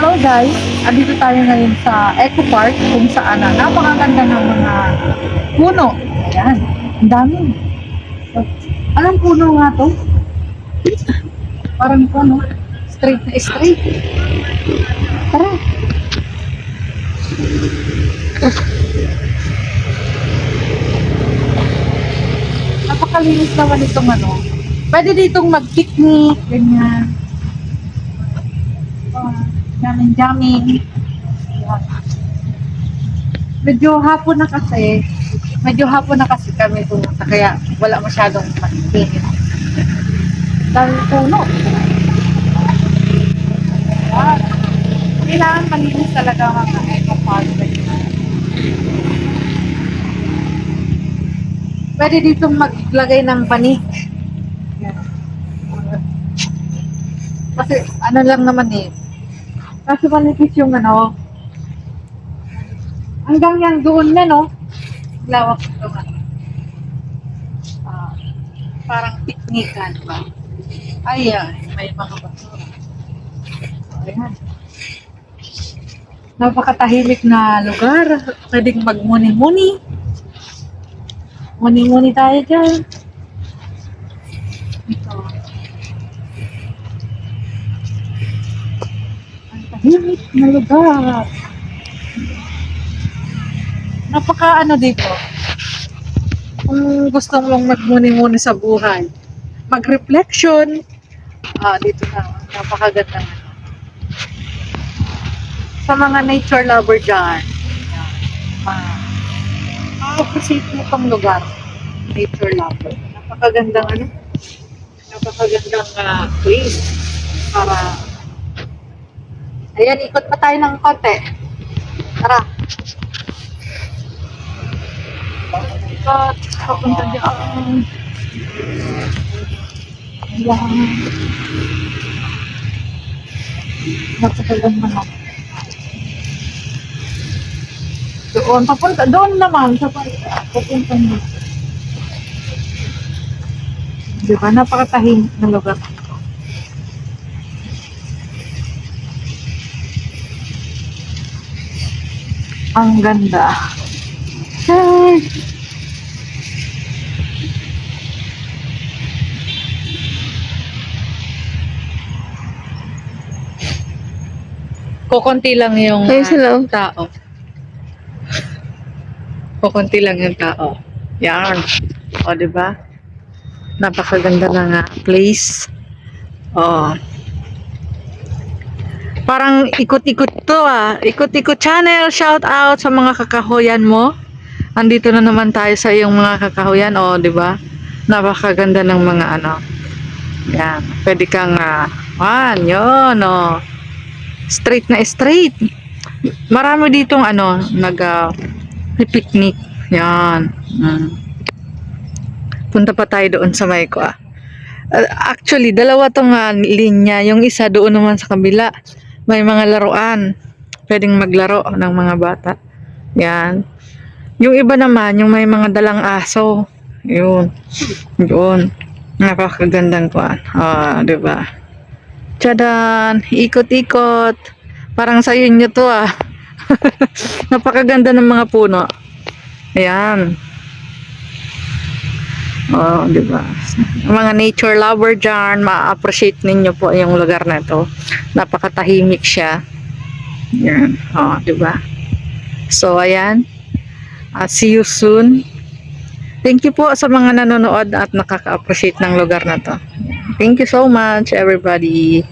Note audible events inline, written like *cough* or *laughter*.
Hello guys, andito tayo ngayon sa Eco Park kung saan na napakaganda ng mga puno. Ayan, ang dami. Anong puno nga to? Parang puno. Straight na straight. Tara. Napakalinis naman itong ano. Pwede ditong mag-picnic, ganyan. Uh, jamming-jamming. Medyo hapon na kasi, medyo hapon na kasi kami pumunta, kaya wala masyadong mainit. Dahil puno. Yan. Kailangan malinis talaga mga eco park. Pwede ditong maglagay ng panik. Kasi ano lang naman eh. Kasi manipis yung ano. Hanggang yan doon na no. Lawak ito nga. Ah, parang piknikan ba? Ayan, may mga basura. Ayan. Napakatahimik na lugar. Pwedeng magmuni-muni. Muni-muni tayo dyan. Tahimik na lugar. Napaka ano dito. Kung gusto mong magmuni-muni sa buhay. Mag-reflection. Ah, dito na. Napakaganda. Sa mga nature lover dyan. Yan. Ah, appreciate mo itong lugar. Nature lover. Napakagandang ano. Napakagandang ah, place. Para Ayan, ikot pa tayo ng konti. Tara. Ikot. Papunta dyan. Ayan. Napakaganda na. Doon, papunta, doon naman, sa pa- papunta mo. Di ba? Napakatahimik na lugar. Ang ganda. Ay. Kukunti lang yung Ay, ah, hello. tao. Kukunti lang yung tao. Yan. O, di ba? Napakaganda na nga place. O. Parang ikot-ikot to ah. Ikot-ikot channel. Shout out sa mga kakahuyan mo. Andito na naman tayo sa iyong mga kakahuyan. O, di ba? Napakaganda ng mga ano. Yan. Pwede kang ah, yun. O. Straight na straight. Marami ditong ano, nag ah, picnic. Yan. Mm. Punta pa tayo doon sa may ko ah. Uh, actually, dalawa tong ah, linya. Yung isa doon naman sa kabila. May mga laruan. Pwedeng maglaro ng mga bata. Yan. Yung iba naman, yung may mga dalang aso. Yun. Yun. Napakagandang kuan. Ah, 'di ba? Tsadan! Ikot-ikot. Parang sa inyo to ah. *laughs* Napakaganda ng mga puno. Ayan. Oh, di ba? Mga nature lover dyan, ma-appreciate ninyo po yung lugar na to. Napakatahimik siya. Yan. Oh, di ba? So, ayan. Ah, see you soon. Thank you po sa mga nanonood at nakaka-appreciate ng lugar na to. Thank you so much, everybody.